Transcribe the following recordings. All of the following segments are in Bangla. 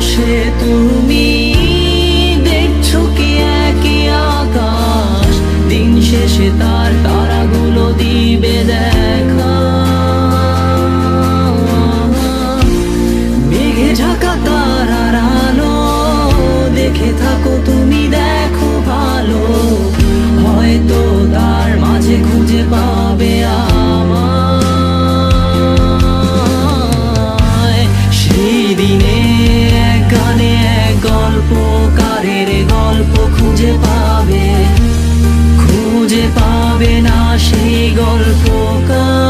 বসে তুমি গল্পকারের গল্প খুঁজে পাবে খুঁজে পাবে না সেই গল্পকার।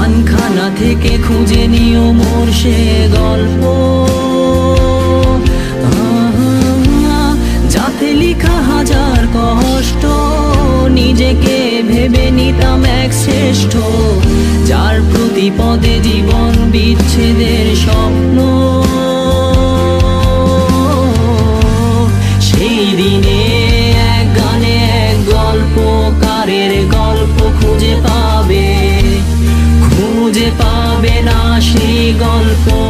গানখানা থেকে খুঁজে নিও মোর সে গল্প। যাতে লিখা হাজার সেই গল্পকার